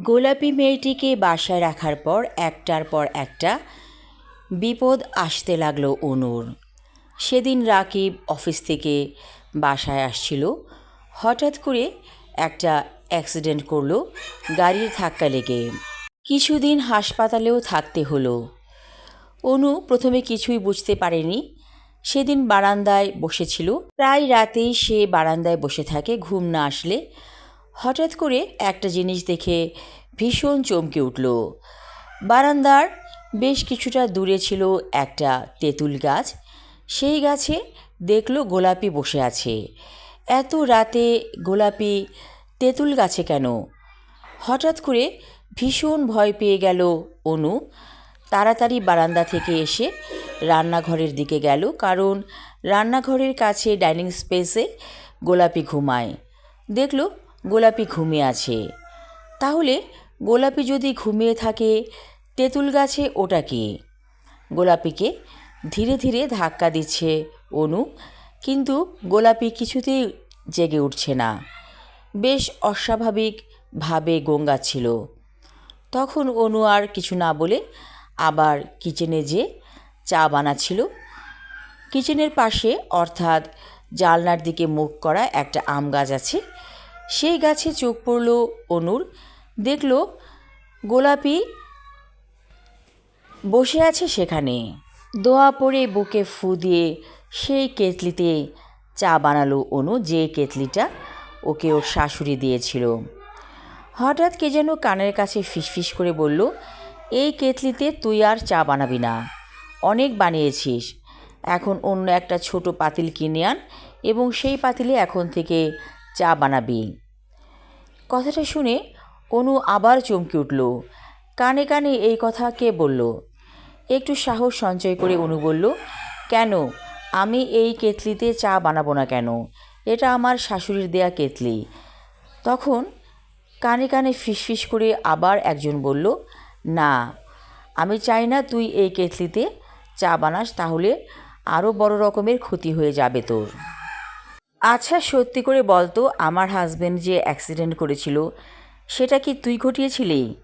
গোলাপি মেয়েটিকে বাসায় রাখার পর একটার পর একটা বিপদ আসতে লাগল অনুর। সেদিন রাকিব অফিস থেকে বাসায় আসছিল। হঠাৎ করে একটা অ্যাক্সিডেন্ট করল গাড়ির ধাক্কা লেগে। কিছুদিন হাসপাতালেও থাকতে হলো। অনু প্রথমে কিছুই বুঝতে পারেনি। সেদিন বারান্দায় বসেছিল। প্রায় রাতেই সে বারান্দায় বসে থাকে, ঘুম না আসলে হঠাৎ করে একটা জিনিস দেখে ভীষণ চমকে উঠল। বারান্দার বেশ কিছুটা দূরে ছিল একটা তেঁতুল গাছ। সেই গাছে দেখল গোলাপি বসে আছে। এত রাতে গোলাপি তেঁতুল গাছে কেন? হঠাৎ করে ভীষণ ভয় পেয়ে গেল অনু। তাড়াতাড়ি বারান্দা থেকে এসে রান্নাঘরের দিকে গেল কারণ রান্নাঘরের কাছে ডাইনিং স্পেসে গোলাপি ঘুমায়। দেখল গোলাপি ঘুমিয়ে আছে। তাহলে গোলাপি যদি ঘুমিয়ে থাকে, তেঁতুল গাছে ওটা কি? গোলাপিকে ধীরে ধীরে ধাক্কা দিচ্ছে অনু, কিন্তু গোলাপি কিছুতেই জেগে উঠছে না। বেশ অস্বাভাবিকভাবে গঙ্গাচ্ছিল। তখন অনু আর কিছু না বলে আবার কিচেনে যে চা বানাচ্ছিল। কিচেনের পাশে অর্থাৎ জালনার দিকে মুখ করা একটা আম গাছ আছে সেই গাছে চোখ পড়ল অনুর। দেখল গোলাপি বসে আছে সেখানে। দোয়া পড়ে বুকে ফু দিয়ে সেই কেতলিতে চা বানালো অনু, যে কেতলিটা ওকে ওর শাশুড়ি দিয়েছিল। হঠাৎ কে যেন কানের কাছে ফিসফিস করে বলল, এই কেতলিতে তুই আর চা বানাবি না। অনেক বানিয়েছিস। এখন অন্য একটা ছোট পাতিল কিনে আন এবং সেই পাতিলে এখন থেকে চা বানাবি। কথাটা শুনে অনু আবার চমকে উঠল। কানে কানে এই কথা কে বলল? একটু সাহস সঞ্চয় করে অনু বলল, কেন? আমি এই কেতলিতে চা বানাবো না কেন? এটা আমার শাশুড়ির দেয়া কেতলি। তখন কানে কানে ফিসফিস করে আবার একজন বলল, না, আমি চাই না তুই এই কেতলিতে চা বানাস, তাহলে আরও বড় রকমের ক্ষতি হয়ে যাবে তোর। আচ্ছা সত্যি করে বলতো আমার হাজবেন্ড যে অ্যাক্সিডেন্ট করেছিল, সেটা কি তুই ঘটিয়েছিলি?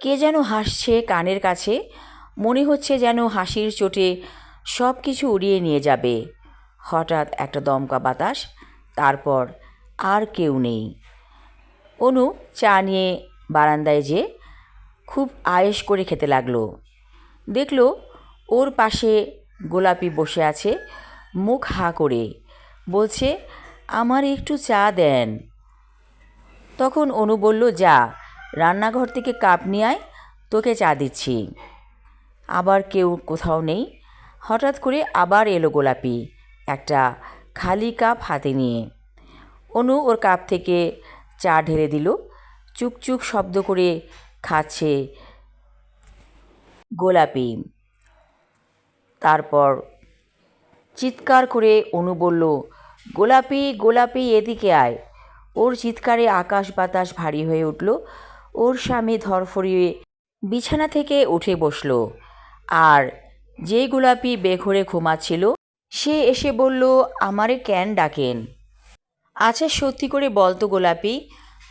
কে যেন হাসছে কানের কাছে, মনে হচ্ছে যেন হাসির চোটে সব কিছু উড়িয়ে নিয়ে যাবে। হঠাৎ একটা দমকা বাতাস, তারপর আর কেউ নেই। অনু, চা নিয়ে বারান্দায় যে খুব আয়েস করে খেতে লাগল। দেখল ওর পাশে গোলাপি বসে আছে, মুখ হা করে। বলছে, আমার একটু চা দেন। তখন অনু বলল, যা, রান্নাঘর থেকে কাপ নিয়ে আয়, তোকে চা দিচ্ছি। আবার কেউ কোথাও নেই। হঠাৎ করে আবার এলো গোলাপি, একটা খালি কাপ হাতে নিয়ে। অনু ওর কাপ থেকে চা ঢেলে দিল চুকচুক শব্দ করে খাচ্ছে গোলাপি। তারপর চিৎকার করে অনু বলল, গোলাপি গোলাপি, এদিকে আয়। ওর চিৎকারে আকাশ বাতাস ভারী হয়ে উঠল। ওর স্বামী ধরফরিয়ে বিছানা থেকে উঠে বসল। আর যে গোলাপি বেঘরে ঘুমাচ্ছিল, সে এসে বলল, আমারে ক্যান ডাকেন আচ্ছা সত্যি করে বলতো গোলাপি,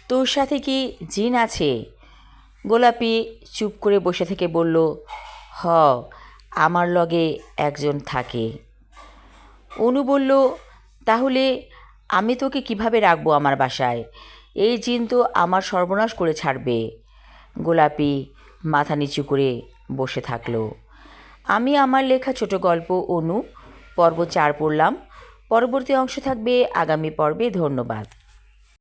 তোর সাথে কি জিন আছে? গোলাপি চুপ করে বসে থেকে বলল, হ, আমার লগে একজন থাকে। অনু বলল, তাহলে আমি তোকে কীভাবে রাখব আমার বাসায়? এই জিন তো আমার সর্বনাশ করে ছাড়বে। গোলাপি মাথা নিচু করে বসে থাকল। আমি আমার লেখা ছোট গল্প, অনু। পর্ব চার পড়লাম। পরবর্তী অংশ থাকবে আগামী পর্বে। ধন্যবাদ।